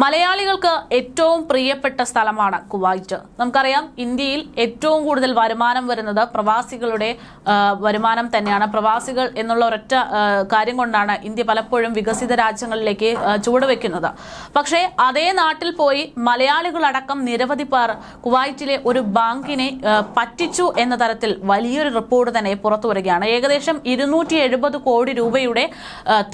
മലയാളികൾക്ക് ഏറ്റവും പ്രിയപ്പെട്ട സ്ഥലമാണ് കുവൈറ്റ്. നമുക്കറിയാം ഇന്ത്യയിൽ ഏറ്റവും കൂടുതൽ വരുമാനം വരുന്നത് പ്രവാസികളുടെ വരുമാനം തന്നെയാണ്. പ്രവാസികൾ എന്നുള്ള ഒരൊറ്റ കാര്യം കൊണ്ടാണ് ഇന്ത്യ പലപ്പോഴും വികസിത രാജ്യങ്ങളിലേക്ക് ചുവടുവെക്കുന്നത്. പക്ഷേ അതേ നാട്ടിൽ പോയി മലയാളികളടക്കം നിരവധി പേർ കുവൈറ്റിലെ ഒരു ബാങ്കിനെ പറ്റിച്ചു എന്ന തരത്തിൽ വലിയൊരു റിപ്പോർട്ട് തന്നെ പുറത്തു വരികയാണ്. ഏകദേശം ഇരുന്നൂറ്റി എഴുപത് കോടി രൂപയുടെ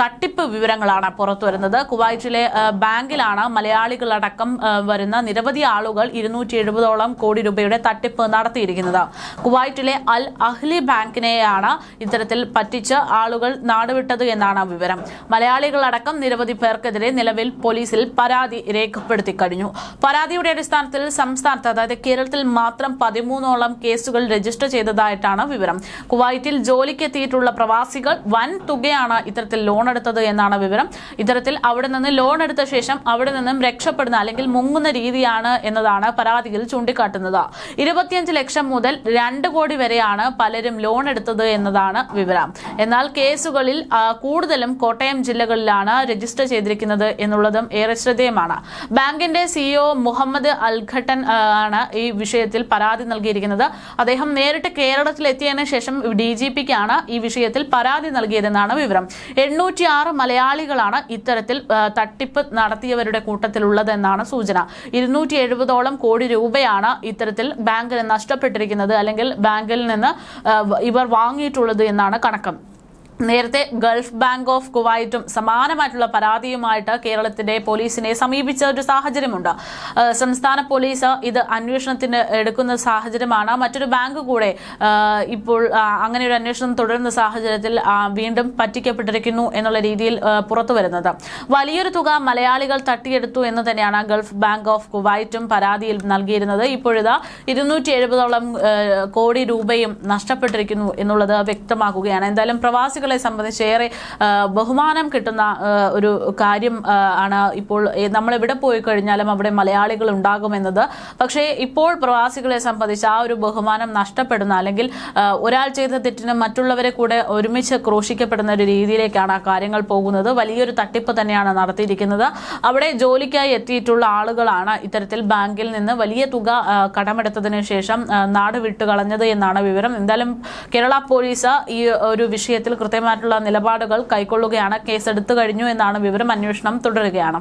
തട്ടിപ്പ് വിവരങ്ങളാണ് പുറത്തു വരുന്നത്. കുവൈറ്റിലെ ബാങ്കിലാണ് മലയാളികളടക്കം വരുന്ന നിരവധി ആളുകൾ ഇരുന്നൂറ്റി എഴുപതോളം കോടി രൂപയുടെ തട്ടിപ്പ് നടത്തിയിരിക്കുന്നത്. കുവൈറ്റിലെ അൽ അഹ്ലി ബാങ്കിനെയാണ് ഇത്തരത്തിൽ പറ്റിച്ച് ആളുകൾ നാടുവിട്ടത് എന്നാണ് വിവരം. മലയാളികളടക്കം നിരവധി പേർക്കെതിരെ നിലവിൽ പോലീസിൽ പരാതി രേഖപ്പെടുത്തി കഴിഞ്ഞു. പരാതിയുടെ അടിസ്ഥാനത്തിൽ സംസ്ഥാനത്ത് അതായത് കേരളത്തിൽ മാത്രം പതിമൂന്നോളം കേസുകൾ രജിസ്റ്റർ ചെയ്തതായിട്ടാണ് വിവരം. കുവൈറ്റിൽ ജോലിക്കെത്തിയിട്ടുള്ള പ്രവാസികൾ വൻ തുകയാണ് ഇത്തരത്തിൽ ലോൺ എടുത്തത് എന്നാണ് വിവരം. ഇത്തരത്തിൽ അവിടെ നിന്ന് ലോൺ എടുത്ത ശേഷം അവിടെ നിന്നും രക്ഷപ്പെടുന്ന അല്ലെങ്കിൽ മുങ്ങുന്ന രീതിയാണ് എന്നതാണ് പരാതിയിൽ ചൂണ്ടിക്കാട്ടുന്നത്. ഇരുപത്തിയഞ്ച് ലക്ഷം മുതൽ രണ്ട് കോടി വരെയാണ് പലരും ലോൺ എടുത്തത് എന്നതാണ് വിവരം. എന്നാൽ കേസുകളിൽ കൂടുതലും കോട്ടയം ജില്ലകളിലാണ് രജിസ്റ്റർ ചെയ്തിരിക്കുന്നത് എന്നുള്ളതും ഏറെ ശ്രദ്ധേയമാണ്. ബാങ്കിന്റെ സിഇഒ മുഹമ്മദ് അൽഘട്ടൻ ആണ് ഈ വിഷയത്തിൽ പരാതി നൽകിയിരിക്കുന്നത്. അദ്ദേഹം നേരിട്ട് കേരളത്തിൽ എത്തിയതിനു ശേഷം ഡി ജി പിക്കാണ് ഈ വിഷയത്തിൽ പരാതി നൽകിയതെന്നാണ് വിവരം. എണ്ണൂറ്റിയാറ് മലയാളികളാണ് ഇത്തരത്തിൽ തട്ടിപ്പ് നടത്തിയവരുടെ കൂട്ടത്തിലുള്ളതെന്നാണ് സൂചന. ഇരുന്നൂറ്റി എഴുപതോളം കോടി രൂപയാണ് ഇത്തരത്തിൽ ബാങ്കിന് നഷ്ടപ്പെട്ടിരിക്കുന്നത് അല്ലെങ്കിൽ ബാങ്കിൽ നിന്ന് ഇവർ വാങ്ങിയിട്ടുള്ളത് എന്നാണ് കണക്കം. നേരത്തെ ഗൾഫ് ബാങ്ക് ഓഫ് കുവൈറ്റും സമാനമായിട്ടുള്ള പരാതിയുമായിട്ട് കേരളത്തിന്റെ പോലീസിനെ സമീപിച്ച ഒരു സാഹചര്യമുണ്ട്. സംസ്ഥാന പോലീസ് ഇത് അന്വേഷണത്തിന് എടുക്കുന്ന സാഹചര്യമാണ്. മറ്റൊരു ബാങ്ക് കൂടെ ഇപ്പോൾ അങ്ങനെ ഒരു അന്വേഷണം തുടരുന്ന സാഹചര്യത്തിൽ വീണ്ടും പറ്റിക്കപ്പെട്ടിരിക്കുന്നു എന്നുള്ള രീതിയിൽ പുറത്തു വരുന്നത്. വലിയൊരു തുക മലയാളികൾ തട്ടിയെടുത്തു എന്ന് തന്നെയാണ് ഗൾഫ് ബാങ്ക് ഓഫ് കുവൈറ്റും പരാതിയിൽ നൽകിയിരുന്നത്. ഇപ്പോഴിതാ ഇരുന്നൂറ്റി എഴുപതോളം കോടി രൂപയും നഷ്ടപ്പെട്ടിരിക്കുന്നു എന്നുള്ളത് വ്യക്തമാക്കുകയാണ്. എന്തായാലും പ്രവാസികളെ സംബന്ധിച്ച് ഏറെ ബഹുമാനം കിട്ടുന്ന ഒരു കാര്യം ആണ് ഇപ്പോൾ നമ്മൾ എവിടെ പോയി കഴിഞ്ഞാലും അവിടെ മലയാളികൾ ഉണ്ടാകുമെന്നത്. പക്ഷേ ഇപ്പോൾ പ്രവാസികളെ സംബന്ധിച്ച് ആ ഒരു ബഹുമാനം നഷ്ടപ്പെടുന്ന അല്ലെങ്കിൽ ഒരാൾ ചെയ്ത തെറ്റിന് മറ്റുള്ളവരെ കൂടെ ഒരുമിച്ച് ക്രോശിക്കപ്പെടുന്ന ഒരു രീതിയിലേക്കാണ് ആ കാര്യങ്ങൾ പോകുന്നത്. വലിയൊരു തട്ടിപ്പ് തന്നെയാണ് നടത്തിയിരിക്കുന്നത്. അവിടെ ജോലിക്കായി എത്തിയിട്ടുള്ള ആളുകളാണ് ഇത്തരത്തിൽ ബാങ്കിൽ നിന്ന് വലിയ തുക കടമെടുത്തതിന് ശേഷം നാട് വിട്ടുകളഞ്ഞത് എന്നാണ് വിവരം. എന്തായാലും കേരള പോലീസ് ഈ ഒരു വിഷയത്തിൽ കൃത്യമായിട്ടുള്ള നിലപാടുകൾ കൈക്കൊള്ളുകയാണ്. കേസെടുത്തു കഴിഞ്ഞു എന്നാണ് വിവരം. അന്വേഷണം തുടരുകയാണ്.